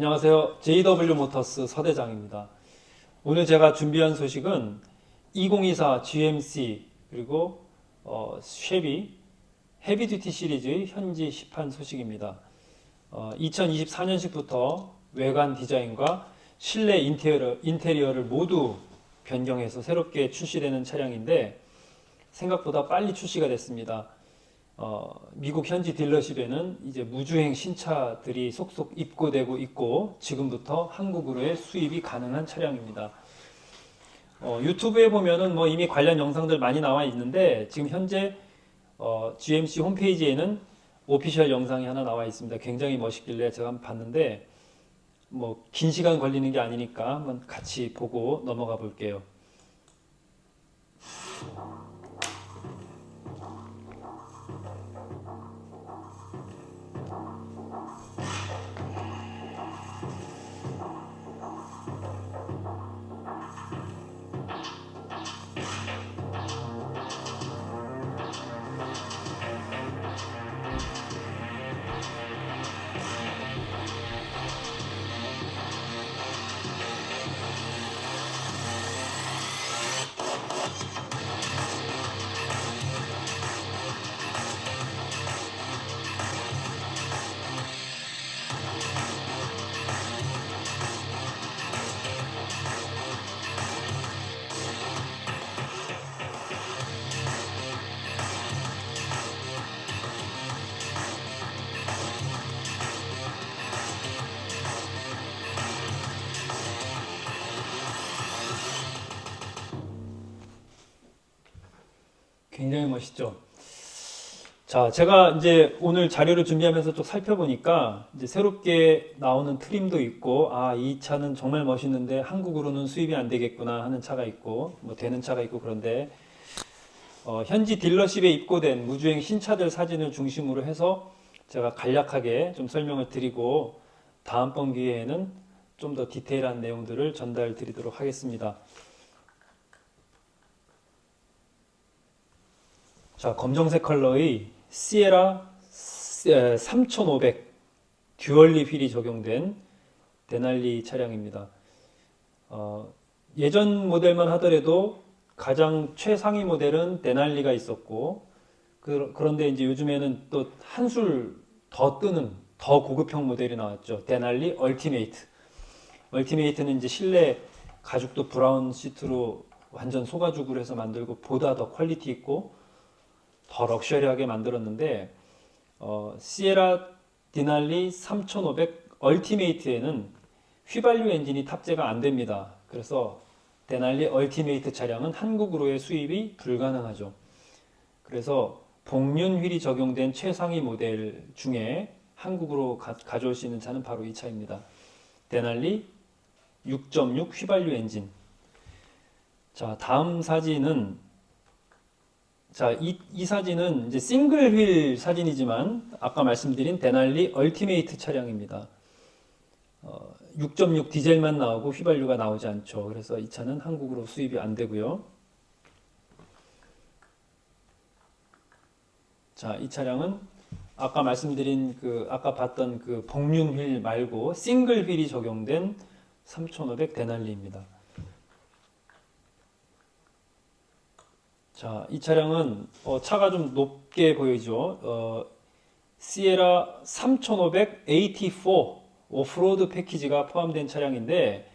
안녕하세요. JW 모터스 서대장입니다. 오늘 제가 준비한 소식은 2024 GMC 그리고 어, 쉐비 헤비듀티 시리즈 현지 시판 소식입니다. 어, 2024년식부터 외관 디자인과 실내 인테리어, 인테리어를 모두 변경해서 새롭게 출시되는 차량인데 생각보다 빨리 출시가 됐습니다. 어, 미국 현지 딜러십에는 이제 무주행 신차들이 속속 입고되고 있고 지금부터 한국으로의 수입이 가능한 차량입니다. 어, 유튜브에 보면은 뭐 이미 관련 영상들 많이 나와 있는데 지금 현재 어, GMC 홈페이지에는 오피셜 영상이 하나 나와 있습니다. 굉장히 멋있길래 제가 한번 봤는데 뭐 긴 시간 걸리는 게 아니니까 한번 같이 보고 넘어가 볼게요. 굉장히 멋있죠. 자, 제가 이제 오늘 자료를 준비하면서 좀 살펴보니까 이제 새롭게 나오는 트림도 있고, 아, 이 차는 정말 멋있는데 한국으로는 수입이 안 되겠구나 하는 차가 있고, 뭐 되는 차가 있고 그런데, 어, 현지 딜러십에 입고된 무주행 신차들 사진을 중심으로 해서 제가 간략하게 좀 설명을 드리고, 다음번 기회에는 좀 더 디테일한 내용들을 전달 드리도록 하겠습니다. 자, 검정색 컬러의 시에라 3500 듀얼리 휠이 적용된 데날리 차량입니다. 어, 예전 모델만 하더라도 가장 최상위 모델은 데날리가 있었고 그, 그런데 이제 요즘에는 또 한술 더 뜨는 더 고급형 모델이 나왔죠. 데날리 얼티메이트. 얼티메이트는 이제 실내 가죽도 브라운 시트로 완전 소가죽으로 해서 만들고 보다 더 퀄리티 있고 더 럭셔리하게 만들었는데 어, 시에라 디날리 3500 얼티메이트에는 휘발유 엔진이 탑재가 안 됩니다. 그래서 데날리 얼티메이트 차량은 한국으로의 수입이 불가능하죠. 그래서 복륜 휠이 적용된 최상위 모델 중에 한국으로 가, 가져올 수 있는 차는 바로 이 차입니다. 데날리 6.6 휘발유 엔진. 자, 다음 사진은 자, 이, 이 사진은 이제 싱글 휠 사진이지만 아까 말씀드린 데날리 얼티메이트 차량입니다. 어, 6.6 디젤만 나오고 휘발유가 나오지 않죠. 그래서 이 차는 한국으로 수입이 안 되고요. 자, 이 차량은 아까 말씀드린 그 아까 봤던 그 복륜 휠 말고 싱글 휠이 적용된 3,500 데날리입니다. 자, 이 차량은 어, 차가 좀 높게 보이죠. 어, 시에라 3500 AT4 오프로드 패키지가 포함된 차량인데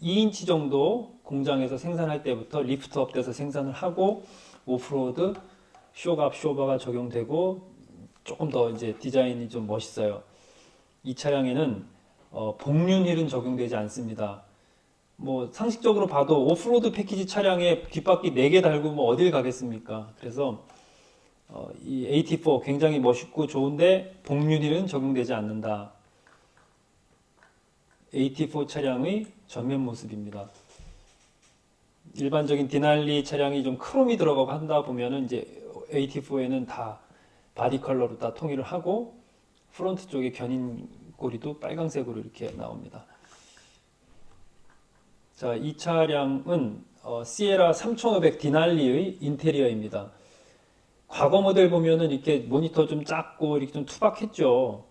2인치 정도 공장에서 생산할 때부터 리프트업 돼서 생산을 하고 오프로드 쇼갑 쇼바가 적용되고 조금 더 이제 디자인이 좀 멋있어요. 이 차량에는 어, 복륜 휠은 적용되지 않습니다. 뭐 상식적으로 봐도 오프로드 패키지 차량에 뒷바퀴 4개 달고 뭐 어딜 가겠습니까? 그래서 어, 이 AT4 굉장히 멋있고 좋은데 복륜일은 적용되지 않는다. AT4 차량의 전면 모습입니다. 일반적인 디날리 차량이 좀 크롬이 들어가고 한다 보면은 이제 AT4에는 다 바디 컬러로 다 통일을 하고 프론트 쪽에 견인 고리도 빨강색으로 이렇게 나옵니다. 자, 이 차량은 어, 시에라 3500 디날리의 인테리어입니다. 과거 모델 보면은 이렇게 모니터 좀 작고 이렇게 좀 투박했죠.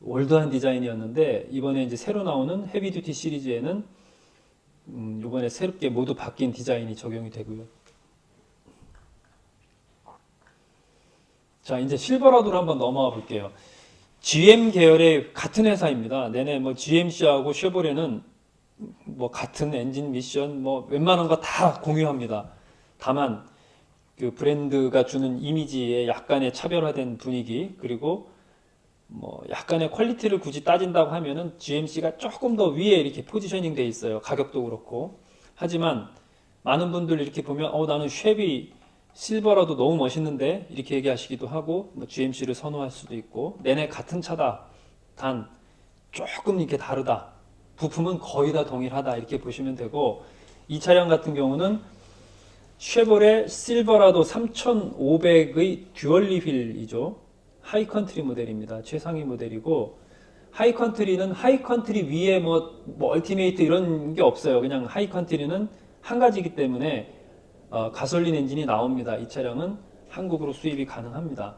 올드한 디자인이었는데 이번에 이제 새로 나오는 헤비듀티 시리즈에는 음, 이번에 새롭게 모두 바뀐 디자인이 적용이 되고요. 자, 이제 실버라도로 한번 넘어가 볼게요. GM 계열의 같은 회사입니다. 내내 뭐 GMC하고 쉐보레는 뭐 같은 엔진 미션 뭐 웬만한 거 다 공유합니다. 다만 그 브랜드가 주는 이미지에 약간의 차별화된 분위기 그리고 뭐 약간의 퀄리티를 굳이 따진다고 하면은 GMC가 조금 더 위에 이렇게 포지셔닝 돼 있어요. 가격도 그렇고. 하지만 많은 분들 이렇게 보면 어 나는 쉐비 실버라도 너무 멋있는데 이렇게 얘기하시기도 하고 뭐 GMC를 선호할 수도 있고 내내 같은 차다. 단 조금 이렇게 다르다. 부품은 거의 다 동일하다. 이렇게 보시면 되고 이 차량 같은 경우는 쉐보레 실버라도 3500의 듀얼 리 휠이죠. 하이컨트리 모델입니다. 최상위 모델이고 하이컨트리는 하이컨트리 위에 뭐, 뭐 얼티메이트 이런 게 없어요. 그냥 하이컨트리는 한 가지이기 때문에 어, 가솔린 엔진이 나옵니다. 이 차량은 한국으로 수입이 가능합니다.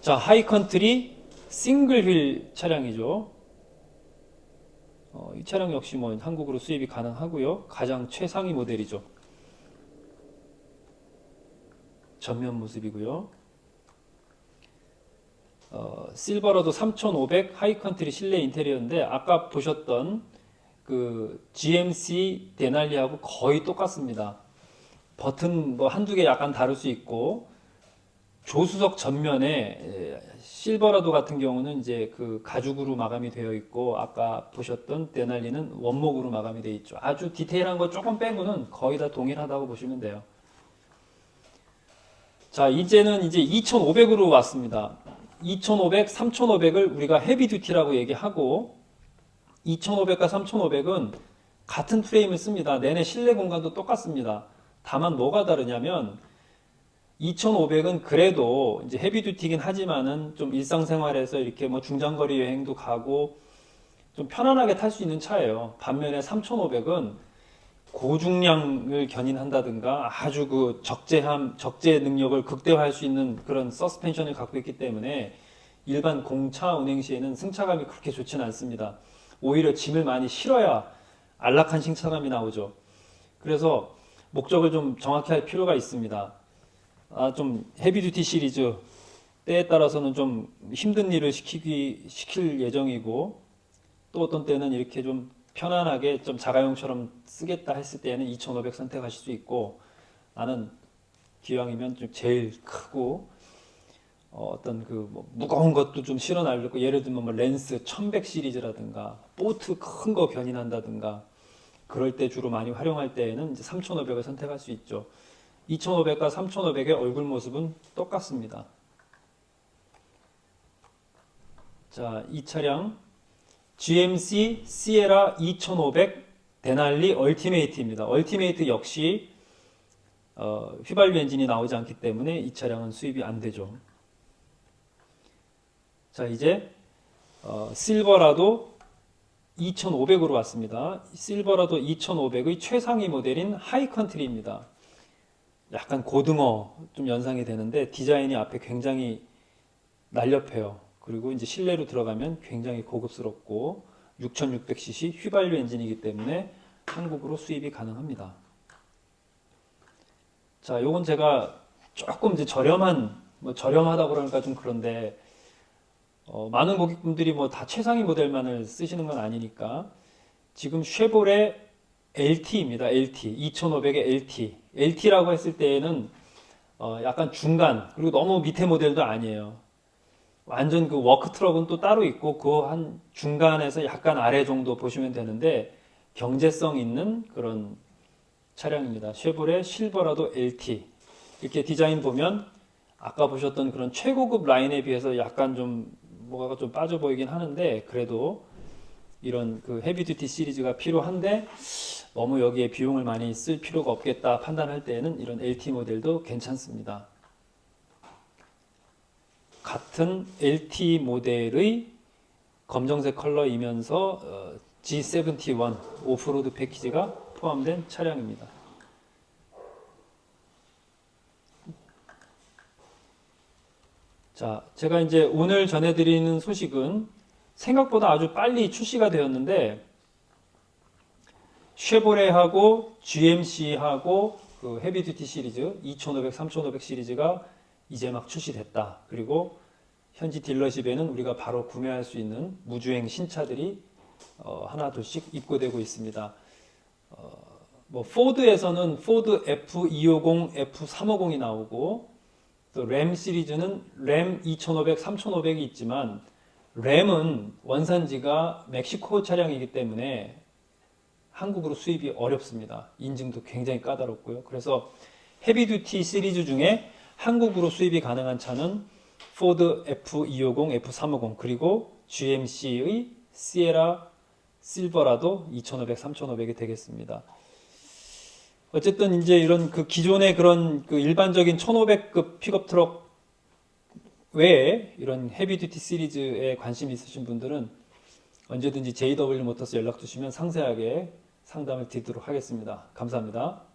자, 하이컨트리 싱글 휠 차량이죠. 어, 이 차량 역시 뭐 한국으로 수입이 가능하고요. 가장 최상위 모델이죠. 전면 모습이고요. 어, 실버라도 3500 하이컨트리 실내 인테리어인데 아까 보셨던 그 GMC 데날리하고 거의 똑같습니다. 버튼 뭐 한두 개 약간 다를 수 있고 조수석 전면에 에, 실버라도 같은 경우는 이제 그 가죽으로 마감이 되어 있고 아까 보셨던 데날리는 원목으로 마감이 되어 있죠. 아주 디테일한 거 조금 빼고는 거의 다 동일하다고 보시면 돼요. 자, 이제는 이제 2,500으로 왔습니다. 2,500, 3,500을 우리가 헤비 듀티라고 얘기하고 2,500과 3,500은 같은 프레임을 씁니다. 내내 실내 공간도 똑같습니다. 다만 뭐가 다르냐면 2,500은 그래도 이제 헤비 듀티긴 하지만은 좀 일상생활에서 이렇게 뭐 중장거리 여행도 가고 좀 편안하게 탈 수 있는 차예요. 반면에 3,500은 고중량을 견인한다든가 아주 그 적재함, 적재 능력을 극대화할 수 있는 그런 서스펜션을 갖고 있기 때문에 일반 공차 운행 시에는 승차감이 그렇게 좋지는 않습니다. 오히려 짐을 많이 실어야 안락한 승차감이 나오죠. 그래서 목적을 좀 정확히 할 필요가 있습니다. 아, 좀 헤비듀티 시리즈 때에 따라서는 좀 힘든 일을 시키기 시킬 예정이고 또 어떤 때는 이렇게 좀 편안하게 좀 자가용처럼 쓰겠다 했을 때는 2,500 선택하실 수 있고 나는 기왕이면 좀 제일 크고 어, 어떤 그 뭐 무거운 것도 좀 실어 날리고 예를 들면 뭐 렌스 1100 시리즈라든가 보트 큰 거 견인한다든가 그럴 때 주로 많이 활용할 때에는 이제 3,500을 선택할 수 있죠. 2,500과 3,500의 얼굴 모습은 똑같습니다. 자, 이 차량 GMC 시에라 2500 데날리 얼티메이트입니다. 얼티메이트 역시 어, 휘발유 엔진이 나오지 않기 때문에 이 차량은 수입이 안 되죠. 자, 이제 어, 실버라도 2500으로 왔습니다. 실버라도 2500의 최상위 모델인 하이컨트리입니다. 약간 고등어 좀 연상이 되는데 디자인이 앞에 굉장히 날렵해요. 그리고 이제 실내로 들어가면 굉장히 고급스럽고 6600cc 휘발유 엔진이기 때문에 한국으로 수입이 가능합니다. 자, 요건 제가 조금 이제 저렴한 뭐 저렴하다 그러니까 좀 그런데 어, 많은 고객분들이 뭐 다 최상위 모델만을 쓰시는 건 아니니까 지금 쉐보레 LT입니다. LT 2500의 LT LT라고 했을 때에는 어, 약간 중간 그리고 너무 밑에 모델도 아니에요. 완전 그 워크 트럭은 또 따로 있고 그 한 중간에서 약간 아래 정도 보시면 되는데 경제성 있는 그런 차량입니다. 쉐보레 실버라도 LT 이렇게 디자인 보면 아까 보셨던 그런 최고급 라인에 비해서 약간 좀 뭐가 좀 빠져 보이긴 하는데 그래도 이런 그 헤비듀티 시리즈가 필요한데 너무 여기에 비용을 많이 쓸 필요가 없겠다 판단할 때에는 이런 LT 모델도 괜찮습니다. 같은 LT 모델의 검정색 컬러이면서 어, G71 오프로드 패키지가 포함된 차량입니다. 자, 제가 이제 오늘 전해드리는 소식은 생각보다 아주 빨리 출시가 되었는데 쉐보레하고 GMC하고 그 헤비듀티 시리즈 2500, 3500 시리즈가 이제 막 출시됐다. 그리고 현지 딜러십에는 우리가 바로 구매할 수 있는 무주행 신차들이 어, 하나 둘씩 입고되고 있습니다. 어, 뭐 포드에서는 포드 F250, F350이 나오고 또 램 시리즈는 램 2500, 3500이 있지만 램은 원산지가 멕시코 차량이기 때문에 한국으로 수입이 어렵습니다. 인증도 굉장히 까다롭고요. 그래서 헤비듀티 시리즈 중에 한국으로 수입이 가능한 차는 포드 F250, F350 그리고 GMC의 시에라 실버라도 2500, 3500이 되겠습니다. 어쨌든 이제 이런 그 기존의 그런 그 일반적인 1500급 픽업 트럭 외에 이런 헤비듀티 시리즈에 관심 있으신 분들은 언제든지 JW 모터스 연락 주시면 상세하게 상담을 드리도록 하겠습니다. 감사합니다.